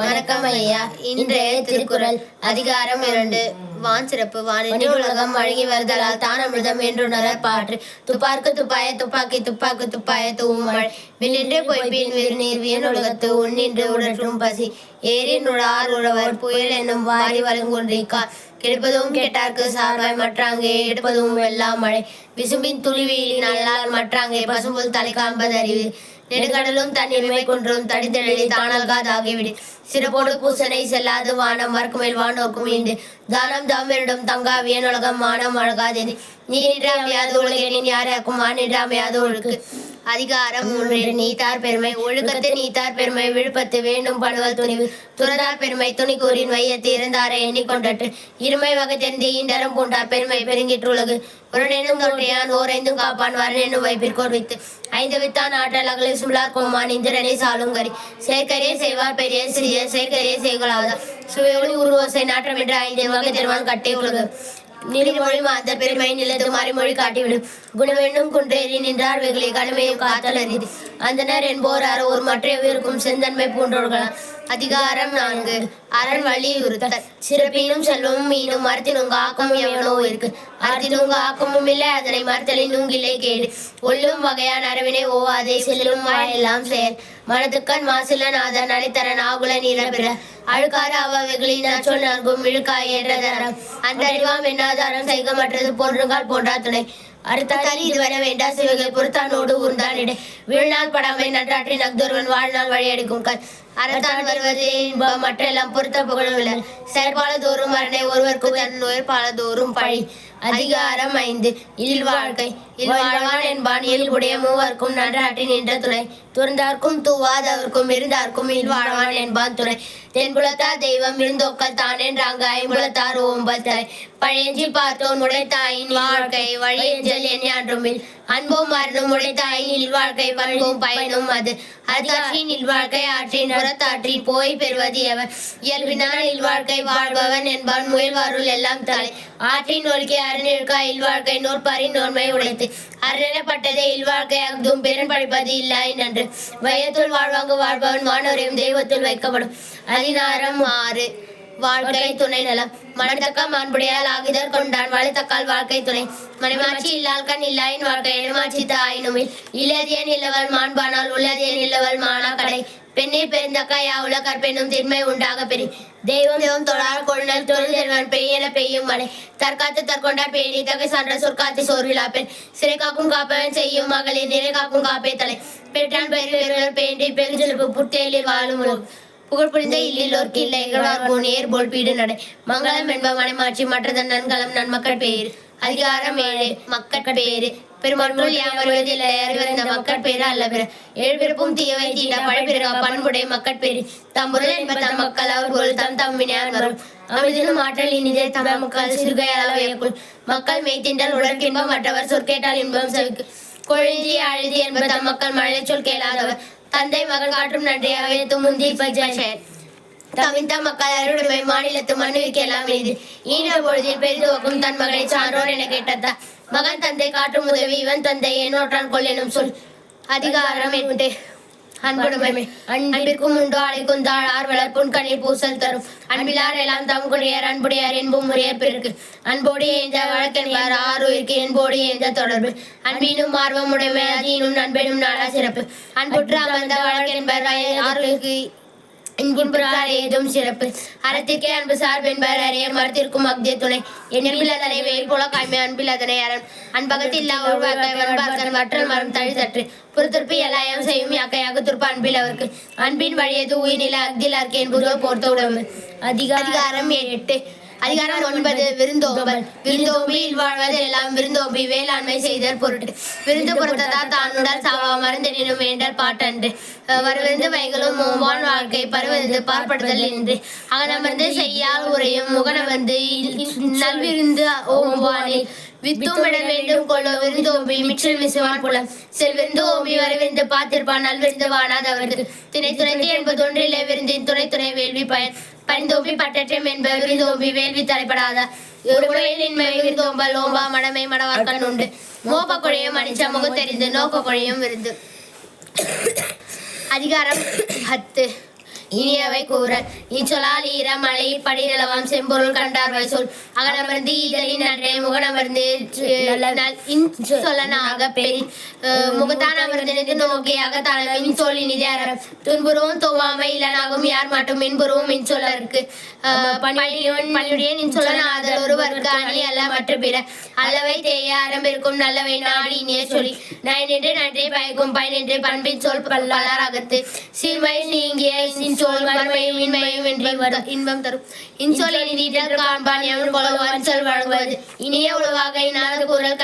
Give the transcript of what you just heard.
வணக்கம் ஐயா. இன்றைய திருக்குறள் அதிகாரம் இரண்டு. வான் சிறப்பு. வானின்று உலகம் வழங்கி வருதலால் தான் அமிர்தம் என்றுணர பாற்று. துப்பார்க்கு துப்பாய துப்பாக்கி துப்பாக்கு துப்பாய தூவும் மழை வில்லின்றே பொய்ப்பின் விருநீர் வியன் உலகத்து உன்னின்று உடற்றும் பசி. ஏறி நுழார் உழவர் புயல் என்னும் வாரி வழங்குன்றிக்கார் கெடுப்பதும் கேட்டார்க்கு சார்பாய் மற்றாங்கே எடுப்பதும் வெல்லாம் மழை விசும்பின் துளிவியில் நல்லால் மற்றாங்கே பசும்புல் தலை காண்பது அறிவு நெடுங்கடலும் தண்ணீர்மை குன்றும் குன்றும் தடித்தெழி தானல்காதாகிவிடு சிறப்போடு பூசனை செல்லாது வானம் மறுக்குமேல் வானோக்கும் இன்று தானம் தாமிரிடம் தங்கா வியனுலகம் மானம் அழகாதேனி நீ நின்றாமையாது உலகெனின் யாராக்கும் வான் நின்றாமையாது ஒழுக்கு. அதிகாரம் ஒன்று நீத்தார் பெருமை ஒழுக்கத்து நீத்தார் பெருமை விழுப்பத்து வேண்டும் படுவல் துணிவு. துறதார் பெருமை துணி கூறின் வையத்து இருந்தாரை எண்ணிக்கொண்டற்று இருமை வகை தெரிந்து ஈண்டரம் பூண்டார் பெருமை பெருங்கிற்றுலகு. உரனெனும் தோன்றியான் ஓரைந்தும் காப்பான் வரனெனும் வைப்பிற்கோர் வைத்து ஐந்து வித்தான் ஆற்றல் அகலில் சுழார் கோமான் இந்திரனை சாலுங்கரி. சேர்க்கரே செய்வார் பெரிய சிறிய சேர்க்கரே செய்களாத. சுவையொளி உருவோசை நாற்றம் என்ற ஐந்து வகை தெருவான் கட்டே உலகு நிலைமொழி மாத்த பெருமை நிலத்து மறைமொழி காட்டிவிடும் குணமென்னும் குன்றேறி நின்றார் வெகுளி கடமையும் காத்தல் அறிது அந்தனர் என்போரார் ஒரு மற்றையவிருக்கும் செந்தன்மை போன்றவர்களாம் அதிகாரம் நான்கு. அரண் வலியுறுத்தல். சிறப்பினும் செல்வமும் மீனும் மரத்தினுங்க ஆக்கமும் எவனோ இருக்கு. அறத்தினுங்க ஆக்கமும் இல்லை அதனை மரத்தலின் நுங்கிலே கேடு. ஒல்லும் வகையான அரவினை ஓவாதே செல்லும் வாயெல்லாம் செயல். மனதுக்கண் மாசில நாதன் அனைத்தரன் ஆகுல நீரபிற அழுக்காறு அவ்வகைகளின் அச்சொல் நல்கும் இழுக்காய் என்றதரம் அந்த அறிவாம் என்னாதாரம் செய்கமற்றது போன்றுகால் போன்றா துணை. அறுத்தாரி இதுவரை வேண்டா சிவகை பொறுத்தானோடு ஊர்ந்தானிடை. விழுநாள் படாமை நன்றாற்றி நக்தொருவன் வாழ்நாள் வழியடிக்கும் கண். அறத்தான் வருவது இன்பம் மற்றெல்லாம் பொருத்த புகழவில்லை செயற்பால தோறும் மரணை ஒருவருக்கு தன் உயர்பால தோறும் பழி. அதிகாரம் ஐந்து. இல் வாழ்க்கை. இல்வாழ்வான் என்பான். இயல்புடைய மூவர்க்கும் நன்றாட்டி நின்ற துணை. துறந்தார்க்கும் தூவாதவர்க்கும் இருந்தார்க்கும் இல்வாழ்வான் என்பான் துணை. தென்புலத்தார் தெய்வம் இருந்தோக்கள் தான் என்றாங்க. ஐம்புலத்தார் ஓம்பல் தலை. பழையஞ்சி பார்த்தோன் உடைத்தாயின் வாழ்க்கை. வழியஞ்சல் எண்ணான்றுமில் அன்பும் மரணம் உடைத்தாயின் இல்வாழ்க்கை பண்பும் பயனும் அது. அதிகாட்சியின் இல்வாழ்க்கை ஆற்றின் புறத்தாற்றி போய் பெறுவது எவர் இயல்பினால் இல்வாழ்க்கை வாழ்பவன் என்பான். முயல்வாருள் எல்லாம் தலை. ஆற்றின் ஒழுக்கி அருணிற்கா இல்வாழ்க்கை நோற்பாரின் நோன்மை உடைத்து. அரணப்பட்டதே இல்வாழ்க்கை அக்தும் பெரும் படிப்பது இல்லை நன்று வயத்துள் வாழ்வாங்கு வாழ்பவன் மாணவரையும் தெய்வத்தில் வைக்கப்படும். அதிகாரம் ஆறு. வாழ்க்கை துணை நலம். மனத்தக்க மாண்புடையால் ஆகிதர் கொண்டான். வளத்தக்கால் வாழ்க்கை துணை. மனைமாட்சி இல்லால் கண் இல்லாயின் வாழ்க்கை. எழுமாட்சி தாயினுமில் இல்லதியன் இல்லவள் மாண்பானால் உள்ளதியன் இல்லவள் மானா கடை பெண்ணே பெருந்தக்காய் ஆவுல கற்பெண்ணும் திண்மை உண்டாக பெரி தெய்வம் தெய்வம் தொழார் கொழுநல் தொழில் தெருவன் பெய்யென பெய்யும் மலை தற்காத்து தற்கொண்டா பேணி தகை சான்ற சொற்காத்து சோர்விழா பெண். சிறை காக்கும் காப்பவன் செய்யும் மகளிர் நிறை காக்கும் காப்பே தலை. பெற்றான் பெரு பெருவர் பேண்டி பெருஞ்சொலுப்பு புத்தேலில் வாழும் உலகம் புகழ் புரிந்த இல்லிலோர்க்கு இல்லை இகழார்போன் போல் பீடு நடை. மங்களம் என்ப மனைமாட்சி மற்றதன் நன்கலம் நன்மக்கள் பேர் அதிகாரம் ஏழு மக்கள் பேரு பெருமாள் யாம் வருவதில்லை இந்த மக்கட் பேரு அல்ல பிற. எழுபிறப்பும் தீயவை தீண்ட பழப்பிறக பண்புடைய மக்கள் பேரு தம்புரல் என்ப தம் மக்கள் அவர் போல் தம் தம்மினார் வரும். அமிர்திலும் ஆற்றல் இனிதே தம் மக்கள் சிறுகையால் வையக்குள் மக்கள் மெய்த்தின்றல் உடற்கின்பம் மற்றவர் சொற்கேட்டால் இன்பம் செவிக்கு. கொழுதி அழுதி என்ப தம் மக்கள் மழை சொல் கேளாதவர். தந்தை மகள் காற்றும் நன்றியாக முந்தி பஜாஷர் தவிந்த மக்கள் அருடுமை மாநிலத்து மண்ணுக்கெல்லாம் எல்லாம் இது ஈன பொழுதில் பெரிதுவக்கும் தன் மகளை சான்றோர் என கேட்டதா? மகன் தந்தை காற்றும் உதவி இவன் தந்தை என்னோட்டான் கொள்ளெனும் எனும் சொல். அதிகாரம் என்று அன்புடைமை. அன்பிற்கும் உண்டோ அழைக்கும் தாழார் வளர்ப்புண் கண்ணில் பூசல் தரும். அன்பிலார் எல்லாம் தம் குடியார் அன்புடையார் என்பும் முறையர் பிறகு. அன்போடு ஏந்த வழக்கென்பார் ஆறுயிருக்கு என்போடு ஏந்த தொடர்பு. அன்பினும் ஆர்வம் உடைமை அதீனும் நண்பனும் நாடா சிறப்பு. அன்புற்று அமர்ந்த வழக்கென்பர் ஆறுக்கு இன்புறார் ஏதும் சிறப்பு. அறத்திற்கே அன்பு சார் சார்பென்பர் அறிய மரத்திற்கும் அக்திய துணை. என்னில் அதனை வேல் போல காய்மை அன்பில் அதனை அரண் அன்பகத்தில் ஒருவாக்கன் வற்றல் மரம் தழி தற்று புறத்திற்பு எல்லாயம் செய்யும் அக்கையாக துற்ப அன்பில் அவருக்கு. அன்பின் வழியது உயிர்நில அக்தில் அர்க்கேன் என்பதோ போர்த்த உடம்பு. அதிகாரம் எட்டு. அதிகாரம் ஒன்பது. விருந்தோம்பல். விருந்தோம்பியில் வாழ்வது எல்லாம் விருந்தோம்பி வேளாண்மை செய்தல் பொருட்டு. விருந்து பொறுத்ததால் தானுடல் சாவா மருந்தெனினும் வேண்டல் பாட்டன்று. வருவிருந்து வைகளும் ஓம்பான் வாழ்க்கை பருவது பார்ப்படுதல் என்று. அகனமர்ந்து செய்யால் உரையும் முகனமர்ந்து நல்விருந்து ஓம்பானில். வித்தும் விட வேண்டும் கொள்ளோ விருந்தோம்பி மிச்சல் மிசுவான் புலம். செல்விருந்து ஓம்பி வரவிருந்து பார்த்திருப்பான். நல்விருந்து வானாதவருக்கு திணை துணைத்து என்பது ஒன்றிலே விருந்தின் துணை துணை வேள்வி பயன். பரிந்தோம்பி பட்டற்றம் என்ப தோம்பி வேள்வி தலைப்படாத. ஒரு உடையிலின்மை விருந்தோம்பல் ஓம்பா மடமை மடவாக்கன் உண்டு. மோப்ப குழையும் மனிச்ச முகத்தெரிந்து நோக்க குழையும் விருந்து. அதிகாரம் பத்து. இனியவை கூற இச்சொலால் ஈரம் ஈரமலை படிநிலவம் செம்பொருள் கண்டார்வை சொல். அகலமர்ந்து இதழின் நன்றே முகனமர்ந்து சொல்லனாக பெரி முகத்தான் அமர்ந்து நின்று நோக்கி அகத்தான மின் சொல்லி நிதியாரம் துன்புருவும் தோவாமை இல்லனாகும் யார் மட்டும் மின்புருவும் மின் சொல்லருக்கு பணியுடன் பணியுடைய நின் சொல்லனாதல் ஒருவருக்கு அணி அல்ல மற்ற பிற. அல்லவை தேய ஆரம்பிருக்கும் நல்லவை நாடி இனிய சொல்லி. நான் நின்று நன்றி பயக்கும் பயனின்று பண்பின் சொல் பல்லாரகத்து சீர்மை நீங்கிய இன்சொல் வன்மையும் இன்மையும் என்று இன்பம் தரும். இன்சொல் இனிதல் காண்பான் எவன் கொள்வான். சொல் வழங்குவது. இனிய உழவாக இன்னாத குரல்